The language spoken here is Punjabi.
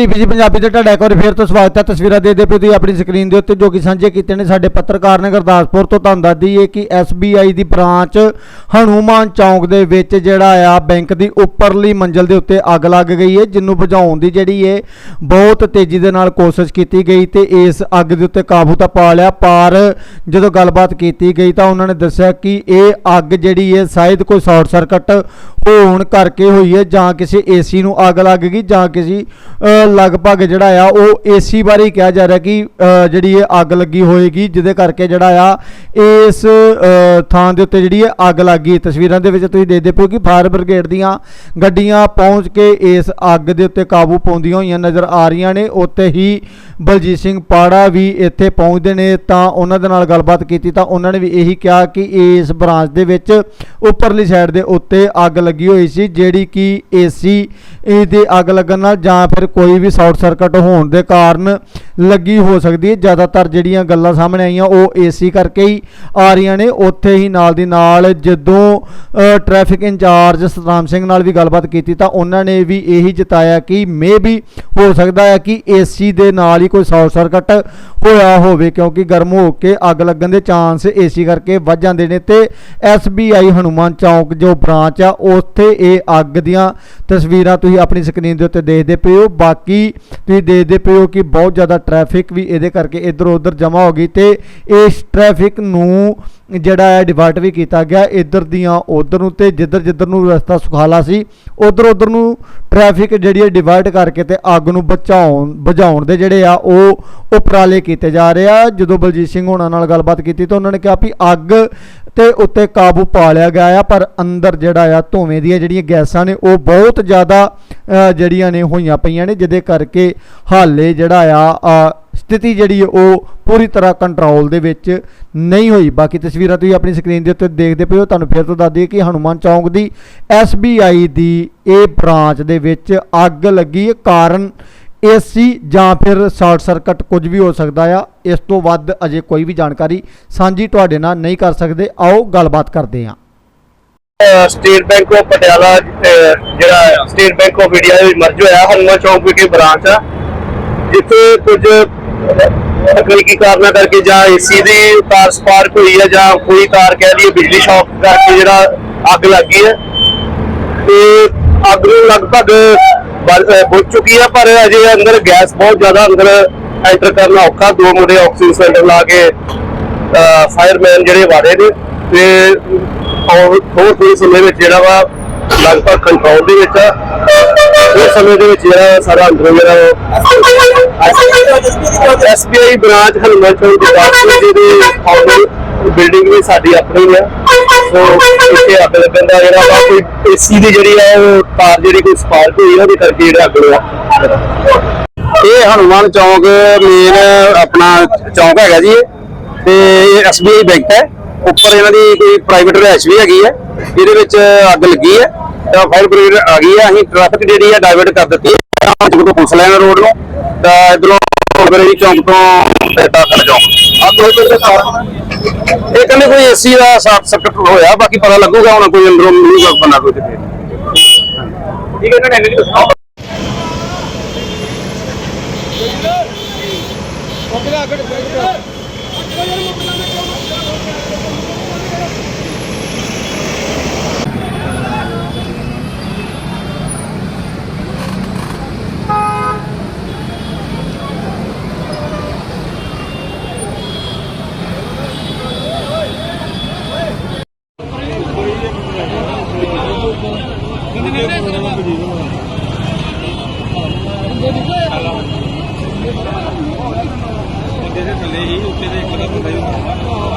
ਡੀਪੀਜੀ ਪੰਜਾਬੀ ਤੇ ਤੁਹਾਡਾ ਇੱਕ ਵਾਰ ਫੇਰ ਤੋਂ ਸਵਾਗਤ ਹੈ। ਤਸਵੀਰਾਂ ਦੇ ਦੇ ਪਏ ਤੁਸੀਂ ਆਪਣੀ ਸਕਰੀਨ ਦੇ ਉੱਤੇ ਜੋ ਕਿ ਸਾਂਝੇ ਕੀਤੇ ਨੇ ਸਾਡੇ ਪੱਤਰਕਾਰ ਨੇ ਗੁਰਦਾਸਪੁਰ ਤੋਂ ਤੁਹਾਨੂੰ ਦੱਸ ਦਈਏ ਕਿ SBI ਦੀ ਬ੍ਰਾਂਚ ਹਨੂਮਾਨ ਚੌਂਕ ਦੇ ਵਿੱਚ ਜਿਹੜਾ ਆ ਬੈਂਕ ਦੀ ਉੱਪਰਲੀ ਮੰਜ਼ਲ ਦੇ ਉੱਤੇ ਅੱਗ ਲੱਗ ਗਈ ਹੈ, ਜਿਹਨੂੰ ਬੁਝਾਉਣ ਦੀ ਜਿਹੜੀ ਹੈ ਬਹੁਤ ਤੇਜ਼ੀ ਦੇ ਨਾਲ ਕੋਸ਼ਿਸ਼ ਕੀਤੀ ਗਈ ਤੇ ਇਸ ਅੱਗ ਦੇ ਉੱਤੇ ਕਾਬੂ ਤਾਂ ਪਾ ਲਿਆ, ਪਰ ਜਦੋਂ ਗੱਲਬਾਤ ਕੀਤੀ ਗਈ ਤਾਂ ਉਹਨਾਂ ਨੇ ਦੱਸਿਆ ਕਿ ਇਹ ਅੱਗ ਜਿਹੜੀ ਹੈ ਸ਼ਾਇਦ ਕੋਈ ਸ਼ਾਰਟ ਸਰਕਟ ਹੋਣ ਕਰਕੇ ਹੋਈ ਹੈ ਜਾਂ ਕਿਸੇ ਏਸੀ ਨੂੰ ਅੱਗ ਲੱਗ ਗਈ ਜਾਂ ਕਿਸੇ ਲਗਭਗ ਜਿਹੜਾ ਆ, ਉਹ ਏਸੀ ਬਾਰੇ ਹੀ ਕਿਹਾ ਜਾ ਰਿਹਾ ਕਿ ਜਿਹੜੀ ਇਹ ਅੱਗ ਲੱਗੀ ਹੋਏਗੀ, ਜਿਹਦੇ ਕਰਕੇ ਜਿਹੜਾ ਆ, ਇਸ ਥਾਂ ਦੇ ਉੱਤੇ ਜਿਹੜੀ ਹੈ ਅੱਗ ਲੱਗ ਗਈ। ਤਸਵੀਰਾਂ ਦੇ ਵਿੱਚ ਤੁਸੀਂ ਦੇਖਦੇ ਪਓ ਕਿ ਫਾਇਰ ਬ੍ਰਿਗੇਡ ਦੀਆਂ ਗੱਡੀਆਂ ਪਹੁੰਚ ਕੇ ਇਸ ਅੱਗ ਦੇ ਉੱਤੇ ਕਾਬੂ ਪਾਉਂਦੀਆਂ ਹੋਈਆਂ ਨਜ਼ਰ ਆ ਰਹੀਆਂ ਨੇ। ਉੱਥੇ ਹੀ ਬਲਜੀਤ ਸਿੰਘ ਪਾੜਾ ਵੀ ਇੱਥੇ ਪਹੁੰਚਦੇ ਨੇ, ਤਾਂ ਉਹਨਾਂ ਦੇ ਨਾਲ ਗੱਲਬਾਤ ਕੀਤੀ ਤਾਂ ਉਹਨਾਂ ਨੇ ਵੀ ਇਹੀ ਕਿਹਾ ਕਿ ਇਸ ਬ੍ਰਾਂਚ ਦੇ ਵਿੱਚ ਉੱਪਰਲੀ ਸਾਈਡ ਦੇ ਉੱਤੇ ਅੱਗ ਲੱਗੀ ਹੋਈ ਸੀ, ਜਿਹੜੀ ਕਿ ਏਸੀ ਦੇ ਅੱਗ ਲੱਗਣ ਨਾਲ ਜਾਂ ਫਿਰ ਕੋਈ ਵੀ ਸ਼ਾਰਟ ਸਰਕਟ ਹੋਣ ਦੇ ਕਾਰਨ ਲੱਗੀ ਹੋ ਸਕਦੀ ਹੈ। ਜ਼ਿਆਦਾਤਰ ਜਿਹੜੀਆਂ ਗੱਲਾਂ ਸਾਹਮਣੇ ਆਈਆਂ, ਉਹ ਏਸੀ ਕਰਕੇ ਹੀ ਆ ਰਹੀਆਂ ਨੇ। ਉੱਥੇ ਹੀ ਨਾਲ ਦੀ ਨਾਲ ਜਦੋਂ ਟ੍ਰੈਫਿਕ ਇੰਚਾਰਜ ਸਤਨਾਮ ਸਿੰਘ ਨਾਲ ਵੀ ਗੱਲਬਾਤ ਕੀਤੀ ਤਾਂ ਉਹਨਾਂ ਨੇ ਵੀ ਇਹੀ ਜਤਾਇਆ ਕਿ ਮੇ ਵੀ ਹੋ ਸਕਦਾ ਹੈ ਕਿ ਏਸੀ ਦੇ ਨਾਲ ਹੀ ਕੋਈ ਸ਼ਾਰਟ ਸਰਕਟ ਹੋਇਆ ਹੋਵੇ, ਕਿਉਂਕਿ ਗਰਮ ਹੋ ਕੇ ਅੱਗ ਲੱਗਣ ਦੇ ਚਾਂਸ ਏਸੀ ਕਰਕੇ ਵੱਧ ਜਾਂਦੇ ਨੇ ਤੇ SBI ਹਨੂਮਾਨ ਚੌਂਕ ਜੋ ਬ੍ਰਾਂਚ ਆ, ਉੱਥੇ ਇਹ ਅੱਗ ਦੀਆਂ ਤਸਵੀਰਾਂ ਤੁਸੀਂ ਆਪਣੀ ਸਕਰੀਨ ਦੇ ਉੱਤੇ ਦੇਖਦੇ ਪਏ ਹੋ। ਬਾਕੀ ਬਾਕੀ ਤੁਸੀਂ ਦੇਖਦੇ ਪਏ ਹੋ ਕਿ ਬਹੁਤ ਜ਼ਿਆਦਾ ਟ੍ਰੈਫਿਕ ਵੀ ਇਹਦੇ ਕਰਕੇ ਇੱਧਰ ਉੱਧਰ ਜਮ੍ਹਾਂ ਹੋ ਗਈ ਤੇ ਇਸ ਟ੍ਰੈਫਿਕ ਨੂੰ ਜਿਹੜਾ ਹੈ ਡਿਵਰਟ ਵੀ ਕੀਤਾ ਗਿਆ ਇੱਧਰ ਦੀਆਂ ਉਧਰ ਨੂੰ ਤੇ ਜਿੱਧਰ ਜਿੱਧਰ ਨੂੰ ਰਸਤਾ ਸੁਖਾਲਾ ਸੀ, ਉਧਰ ਉਧਰ ਨੂੰ ਟ੍ਰੈਫਿਕ ਜਿਹੜੀ ਹੈ ਡਿਵਰਟ ਕਰਕੇ ਤੇ ਅੱਗ ਨੂੰ ਬਚਾਉਣ, ਬੁਝਾਉਣ ਦੇ ਜਿਹੜੇ ਆ ਉਹ ਉਪਰਾਲੇ ਕੀਤੇ ਜਾ ਰਹੇ ਆ। ਜਦੋਂ ਬਲਜੀਤ ਸਿੰਘ ਹੋਣਾ ਨਾਲ ਗੱਲਬਾਤ ਕੀਤੀ ਤਾਂ ਉਹਨਾਂ ਨੇ ਕਿਹਾ ਵੀ ਅੱਗ ਤੇ ਉੱਤੇ ਕਾਬੂ ਪਾ ਲਿਆ ਗਿਆ ਆ, ਪਰ ਅੰਦਰ ਜਿਹੜਾ ਆ ਧੂਵੇਂ ਦੀਆਂ ਜਿਹੜੀਆਂ ਗੈਸਾਂ ਨੇ, ਉਹ ਬਹੁਤ ਜ਼ਿਆਦਾ ਜਿਹੜੀਆਂ ਨੇ ਹੋਈਆਂ ਪਈਆਂ ਨੇ, ਜਿਹਦੇ ਕਰਕੇ ਹਾਲੇ ਜਿਹੜਾ ਆ ਸਥਿਤੀ ਜਿਹੜੀ ਉਹ ਪੂਰੀ ਤਰ੍ਹਾਂ ਕੰਟਰੋਲ ਦੇ ਵਿੱਚ ਨਹੀਂ ਹੋਈ। ਬਾਕੀ ਤਸਵੀਰਾਂ ਤੁਸੀਂ ਆਪਣੀ ਸਕਰੀਨ ਦੇ ਉੱਤੇ ਦੇਖਦੇ ਪਏ ਹੋ। ਤੁਹਾਨੂੰ ਫਿਰ ਤੋਂ ਦੱਸ ਦਈਏ ਕਿ ਹਨੂਮਾਨ ਚੌਂਕ ਦੀ SBI ਦੀ ਇਹ ਬ੍ਰਾਂਚ ਦੇ ਵਿੱਚ ਅੱਗ ਲੱਗੀ ਹੈ ਕਾਰਨ ਏਸੀ ਜਾਂ ਫਿਰ ਸ਼ਾਰਟ ਸਰਕਟ ਕੁਝ ਵੀ ਹੋ ਸਕਦਾ ਆ। ਇਸ ਤੋਂ ਵੱਧ ਅਜੇ ਕੋਈ ਵੀ ਜਾਣਕਾਰੀ ਸਾਂਝੀ ਤੁਹਾਡੇ ਨਾਲ ਨਹੀਂ ਕਰ ਸਕਦੇ। ਆਓ ਗੱਲਬਾਤ ਕਰਦੇ ਹਾਂ। ਸਟੇਟ ਬੈਂਕ ਆਫ ਪਟਿਆਲਾ ਜਿਹੜਾ ਸਟੇਟ ਬੈਂਕ ਆਫ ਇੰਡੀਆ ਵਿੱਚ ਮਰਜ ਹੋਇਆ, ਹਨੂੰਮਾਨ ਚੌਂਕ ਵਿਖੇ ਬ੍ਰਾਂਚ ਆ। ਜਿੱਥੇ ਕੁਝ ਤਕਨੀਕੀ ਕਾਰਨਾਂ ਕਰਕੇ ਜਾਂ ਏਸੀ ਦੀ ਤਾਰ ਸਪਾਰਕ ਹੋਈ ਹੈ ਜਾਂ ਕੋਈ ਤਾਰ ਕਹਿ ਲਈਏ ਬਿਜਲੀ ਸ਼ੌਕ ਕਰਕੇ ਜਿਹੜਾ ਅੱਗ ਲੱਗੀ ਹੈ। ਤੇ ਅੱਗ ਨੂੰ ਲਗਭਗ ਬੁਝ ਚੁੱਕੀ ਹੈ ਪਰ ਅਜੇ ਅੰਦਰ ਗੈਸ ਬਹੁਤ ਜ਼ਿਆਦਾ ਅੰਦਰ ਐਂਟਰ ਕਰਨਾ ਔਖਾ। ਦੋ ਮੁੰਡੇ ਆਕਸੀਜਨ ਸਿਲੰਡਰ ਲਾ ਕੇ ਫਾਇਰਮੈਨ ਜਿਹੜੇ ਵਾੜੇ ਨੇ ਤੇ ਔਰ ਥੋੜੇ ਥੋੜੇ ਸਮੇਂ ਵਿੱਚ ਜਿਹੜਾ ਵਾ ਲਗਭਗ ਕੰਟਰੋਲ ਦੇ ਵਿੱਚ ਆ। ਉਸ ਸਮੇਂ ਦੇ ਵਿੱਚ ਜਿਹੜਾ ਸਾਰਾ ਅੰਦਰੋਂ ਜਿਹੜਾ ਐਸਬੀਆਈ ਬ੍ਰਾਂਚ ਹਨੂੰਮਾਨ ਚੌਂਕ ਦੀ ਕਾਰਪੋਰੇਸ਼ਨ ਦੀ ਬਿਲਡਿੰਗ ਵੀ ਸਾਡੀ ਆਪਣੀ ਆ। ਸੋ ਇੱਥੇ ਅੱਗ ਲੱਗਣ ਦਾ ਜਿਹੜਾ ਵਾ ਕੋਈ ਏਸੀ ਦੀ ਜਿਹੜੀ ਆ ਉਹ ਤਾਰ ਜਿਹੜੀ ਕੋਈ ਸਪਾਰਕ ਹੋਈ ਉਹਦੇ ਕਰਕੇ ਜਿਹੜਾ ਅੱਗ ਲੱਗਾ ਇਹ ਹਨੂਮਾਨ ਚੌਂਕ ਮੇਨ ਆਪਣਾ ਚੌਂਕ ਹੈਗਾ ਜੀ ਇਹ। ਤੇ ਇਹ ਐਸਬੀਆਈ ਬੈਂਕ ਹੈ। ਉੱਪਰ ਇਹਨਾਂ ਦੀ ਕੋਈ ਪ੍ਰਾਈਵੇਟ ਰਿਹਾਇਸ਼ ਵੀ ਹੈਗੀ ਹੈ। ਇਹਦੇ ਵਿੱਚ ਅੱਗ ਲੱਗੀ ਹੈ। ਤਾਂ ਫਾਇਰ ਬ੍ਰਿਗੇਡ ਆ ਗਈ ਹੈ। ਅਸੀਂ ਟ੍ਰੈਫਿਕ ਜਿਹੜੀ ਹੈ ਡਾਇਵਰਟ ਕਰ ਦਿੱਤੀ ਹੈ। ਜਦੋਂ ਤੋਂ ਪੁਲਿਸ ਲਾਈਨ ਰੋਡ ਨੂੰ। ਤਾਂ ਇਧਰੋਂ ਗਰੇੜੀ ਚੌਂਕ ਤੋਂ ਟਾਕਰ ਚੌਂਕ। ਅੱਗ ਹੋਈ ਤੇ ਕਾਰਨ ਇਹ ਕਹਿੰਦੇ ਕੋਈ ਏਸੀ ਦਾ ਸ਼ਾਰਟ ਸਰਕਟ ਹੋਇਆ, ਬਾਕੀ ਪਤਾ ਲੱਗੂਗਾ ਹੁਣ ਕੋਈ ਅੰਦਰੋਂ ਮਿਲੂਗਾ ਬੰਦਾ ਕੋਈ ਕਿਤੇ। ਠੀਕ ਹੈ, ਇਹਨਾਂ ਨੇ 这边可能 kepada.